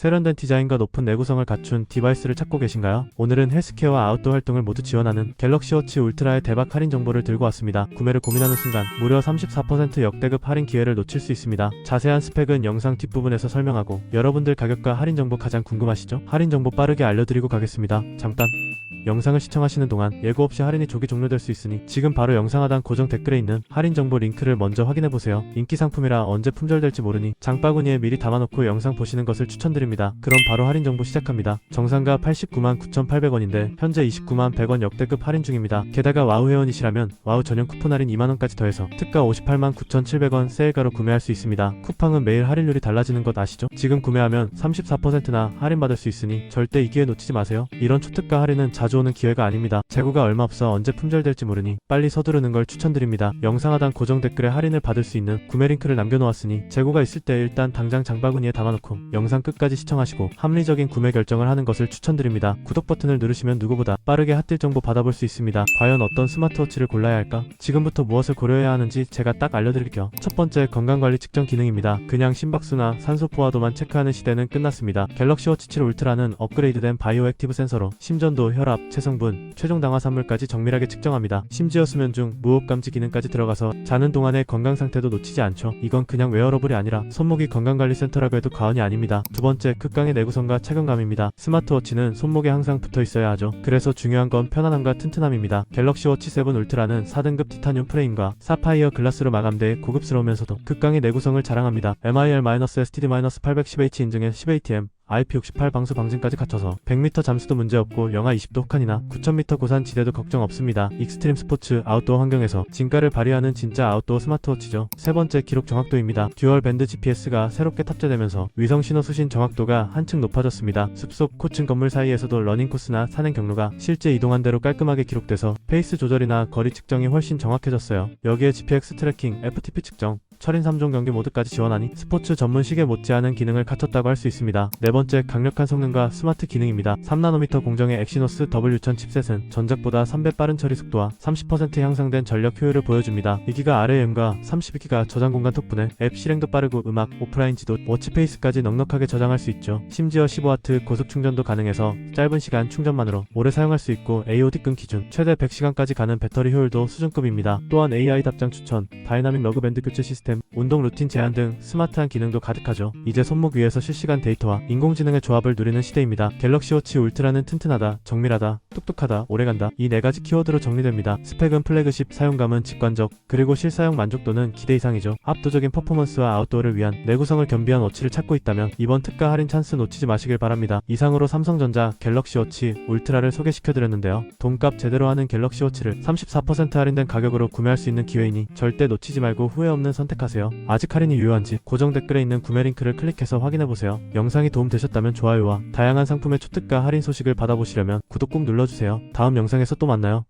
세련된 디자인과 높은 내구성을 갖춘 디바이스를 찾고 계신가요? 오늘은 헬스케어와 아웃도어 활동을 모두 지원하는 갤럭시 워치 울트라의 대박 할인 정보를 들고 왔습니다. 구매를 고민하는 순간 무려 34% 역대급 할인 기회를 놓칠 수 있습니다. 자세한 스펙은 영상 뒷부분에서 설명하고 여러분들 가격과 할인 정보 가장 궁금하시죠? 할인 정보 빠르게 알려드리고 가겠습니다. 잠깐 영상을 시청하시는 동안 예고 없이 할인이 조기 종료될 수 있으니 지금 바로 영상 하단 고정 댓글에 있는 할인 정보 링크를 먼저 확인해보세요. 인기 상품이라 언제 품절될지 모르니 장바구니에 미리 담아놓고 영상 보시는 것을 추천드립니다. 그럼 바로 할인 정보 시작합니다. 정상가 89만 9,800원인데 현재 29만 100원 역대급 할인 중입니다. 게다가 와우 회원이시라면 와우 전용 쿠폰 할인 2만원까지 더해서 특가 58만 9,700원 세일가로 구매할 수 있습니다. 쿠팡은 매일 할인율이 달라지는 것 아시죠? 지금 구매하면 34%나 할인받을 수 있으니 절대 이 기회 놓치지 마세요. 이런 초특가 할인은 자주 오는 기회가 아닙니다. 재고가 얼마 없어 언제 품절될지 모르니 빨리 서두르는 걸 추천드립니다. 영상 하단 고정 댓글에 할인을 받을 수 있는 구매 링크를 남겨놓았으니 재고가 있을 때 일단 당장 장바구니에 담아놓고 영상 끝까지 시청하시고 합리적인 구매 결정을 하는 것을 추천드립니다. 구독 버튼을 누르시면 누구보다 빠르게 핫딜 정보 받아볼 수 있습니다. 과연 어떤 스마트워치를 골라야 할까? 지금부터 무엇을 고려해야 하는지 제가 딱 알려드릴게요. 첫 번째 건강관리 측정 기능입니다. 그냥 심박수나 산소 포화도만 체크하는 시대는 끝났습니다. 갤럭시 워치 7 울트라는 업그레이드된 바이오 액티브 센서로 심전도, 혈압, 체성분, 최종 당화 산물까지 정밀하게 측정합니다. 심지어 수면 중 무호흡 감지 기능까지 들어가서 자는 동안의 건강 상태도 놓치지 않죠. 이건 그냥 웨어러블이 아니라 손목이 건강관리 센터라고 해도 과언이 아닙니다. 두 번째 극강의 내구성과 착용감입니다. 스마트워치는 손목에 항상 붙어 있어야 하죠. 그래서 중요한 건 편안함과 튼튼함입니다. 갤럭시 워치 7 울트라는 4등급 티타늄 프레임과 사파이어 글라스로 마감돼 고급스러우면서도 극강의 내구성을 자랑합니다. MIR-STD-810H 인증의 10ATM IP68 방수 방진까지 갖춰서 100m 잠수도 문제없고 영하 20도 혹한이나 9000m 고산 지대도 걱정 없습니다. 익스트림 스포츠 아웃도어 환경에서 진가를 발휘하는 진짜 아웃도어 스마트워치죠. 세 번째 기록 정확도입니다. 듀얼 밴드 GPS가 새롭게 탑재되면서 위성 신호 수신 정확도가 한층 높아졌습니다. 숲속 코층 건물 사이에서도 러닝 코스나 산행 경로가 실제 이동한 대로 깔끔하게 기록돼서 페이스 조절이나 거리 측정이 훨씬 정확해졌어요. 여기에 GPX 트래킹, FTP 측정, 철인 3종 경기 모드까지 지원하니 스포츠 전문 시계 못지않은 기능을 갖췄다고 할 수 있습니다. 네 번째 강력한 성능과 스마트 기능입니다. 3나노미터 공정의 엑시노스 W1000 칩셋은 전작보다 3배 빠른 처리 속도와 30% 향상된 전력 효율을 보여줍니다. 2기가 RAM과 32기가 저장 공간 덕분에 앱 실행도 빠르고 음악, 오프라인 지도, 워치페이스까지 넉넉하게 저장할 수 있죠. 심지어 15W 고속 충전도 가능해서 짧은 시간 충전만으로 오래 사용할 수 있고 AOD 끈 기준 최대 100시간까지 가는 배터리 효율도 수준급입니다. 또한 AI 답장 추천, 다이나믹 러그밴드 교체 시스템, 운동 루틴 제한 등 스마트한 기능도 가득하죠. 이제 손목 위에서 실시간 데이터와 인공지능의 조합을 누리는 시대입니다. 갤럭시 워치 울트라는 튼튼하다, 정밀하다, 똑똑하다, 오래간다 이 네 가지 키워드로 정리됩니다. 스펙은 플래그십, 사용감은 직관적, 그리고 실사용 만족도는 기대 이상이죠. 압도적인 퍼포먼스와 아웃도어를 위한 내구성을 겸비한 워치를 찾고 있다면 이번 특가 할인 찬스 놓치지 마시길 바랍니다. 이상으로 삼성전자 갤럭시 워치 울트라를 소개시켜드렸는데요. 돈값 제대로 하는 갤럭시 워치를 34% 할인된 가격으로 구매할 수 있는 기회이니 절대 놓치지 말고 후회 없는 선택 하세요. 아직 할인이 유효한지 고정 댓글에 있는 구매 링크를 클릭해서 확인해보세요. 영상이 도움되셨다면 좋아요와 다양한 상품의 초특가 할인 소식을 받아보시려면 구독 꼭 눌러주세요. 다음 영상에서 또 만나요.